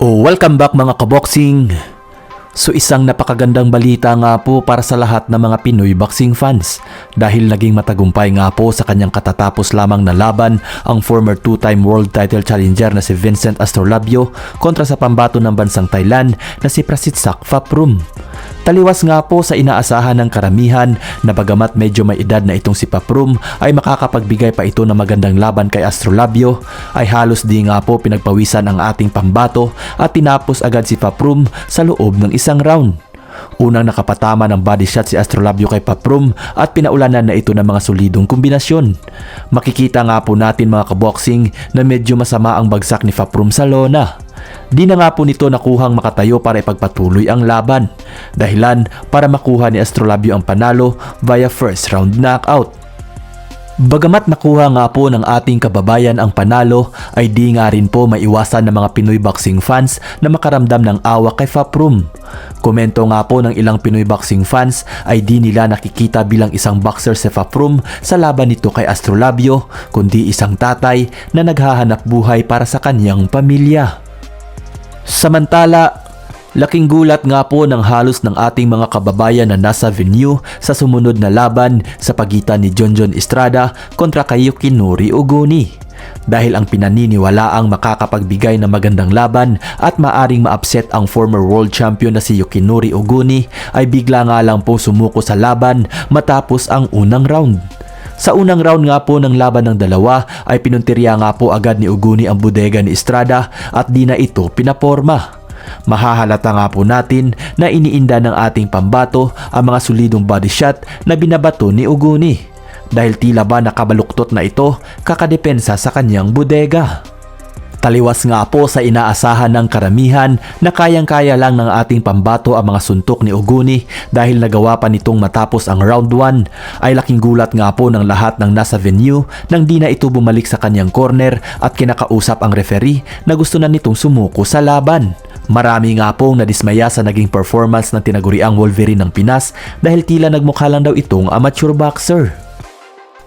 Oh, welcome back mga kaboxing! So isang napakagandang balita nga po para sa lahat ng mga Pinoy boxing fans dahil naging matagumpay nga po sa kanyang katatapos lamang na laban ang former two-time world title challenger na si Vincent Astrolabio kontra sa pambato ng bansang Thailand na si Prasitsak Paprum. Taliwas nga po sa inaasahan ng karamihan na bagamat medyo may edad na itong si Paprum ay makakapagbigay pa ito ng magandang laban kay Astrolabio ay halos di nga po pinagpawisan ang ating pambato at tinapos agad si Paprum sa loob ng isang round. Unang nakapatama ng body shot si Astrolabio kay Paprum at pinaulanan na ito ng mga solidong kombinasyon. Makikita nga po natin mga kaboxing na medyo masama ang bagsak ni Paprum sa lona. Di na nga po nito nakuhang makatayo para ipagpatuloy ang laban. Dahilan para makuha ni Astrolabio ang panalo via first round knockout. Bagamat nakuha nga po ng ating kababayan ang panalo, ay di nga rin po maiwasan ng mga Pinoy boxing fans na makaramdam ng awa kay Faprum. Komento nga po ng ilang Pinoy boxing fans ay di nila nakikita bilang isang boxer si Faprum sa laban nito kay Astrolabio, kundi isang tatay na naghahanap buhay para sa kanyang pamilya. Samantala, Laking gulat nga po ng halos ng ating mga kababayan na nasa venue sa sumunod na laban sa pagitan ni Jonjon Estrada kontra kay Yukinori Oguni. Dahil ang pinaniniwala ang makakapagbigay ng magandang laban at maaring ma-upset ang former world champion na si Yukinori Oguni ay bigla nga lang po sumuko sa laban matapos ang unang round. Sa unang round nga po ng laban ng dalawa ay pinuntirya nga po agad ni Uguni ang bodega ni Estrada at di na ito pinaporma. Mahahalata nga po natin na iniinda ng ating pambato ang mga solidong body shot na binabato ni Uguni dahil tila ba nakabaluktot na ito kakadepensa sa kanyang bodega. Taliwas nga po sa inaasahan ng karamihan na kayang-kaya lang ng ating pambato ang mga suntok ni Uguni dahil nagawa pa nitong matapos ang round 1 ay laking gulat nga po ng lahat ng nasa venue nang di na ito bumalik sa kanyang corner at kinakausap ang referee na gusto na nitong sumuko sa laban. Marami nga pong nadismaya sa naging performance ng tinaguriang Wolverine ng Pinas dahil tila nagmukha lang daw itong amateur boxer.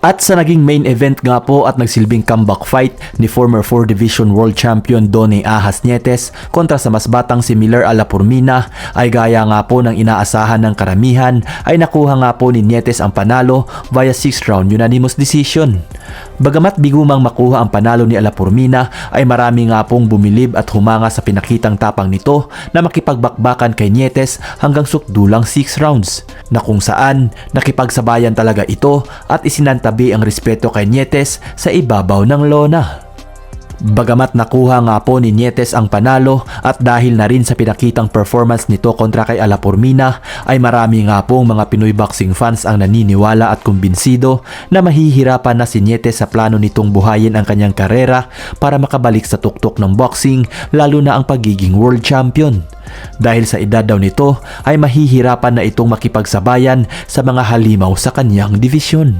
At sa naging main event nga po at nagsilbing comeback fight ni former 4 Division World Champion Donny Ahas Nietes kontra sa mas batang si Miller Alapurmina ay gaya nga po ng inaasahan ng karamihan ay nakuha nga po ni Nietes ang panalo via 6 round unanimous decision. Bagamat bigumang makuha ang panalo ni Alapurmina ay marami nga pong bumilib at humanga sa pinakitang tapang nito na makipagbakbakan kay Nietes hanggang sukdulang 6 rounds na kung saan nakipagsabayan talaga ito at isinantabi ang respeto kay Nietes sa ibabaw ng lona. Bagamat nakuha nga po ni Nietes ang panalo at dahil na rin sa pinakitang performance nito kontra kay Alapurmina ay marami nga pong mga Pinoy boxing fans ang naniniwala at kumbinsido na mahihirapan na si Nietes sa plano nitong buhayin ang kanyang karera para makabalik sa tuktok ng boxing lalo na ang pagiging world champion. Dahil sa edad daw nito ay mahihirapan na itong makipagsabayan sa mga halimaw sa kanyang divisyon.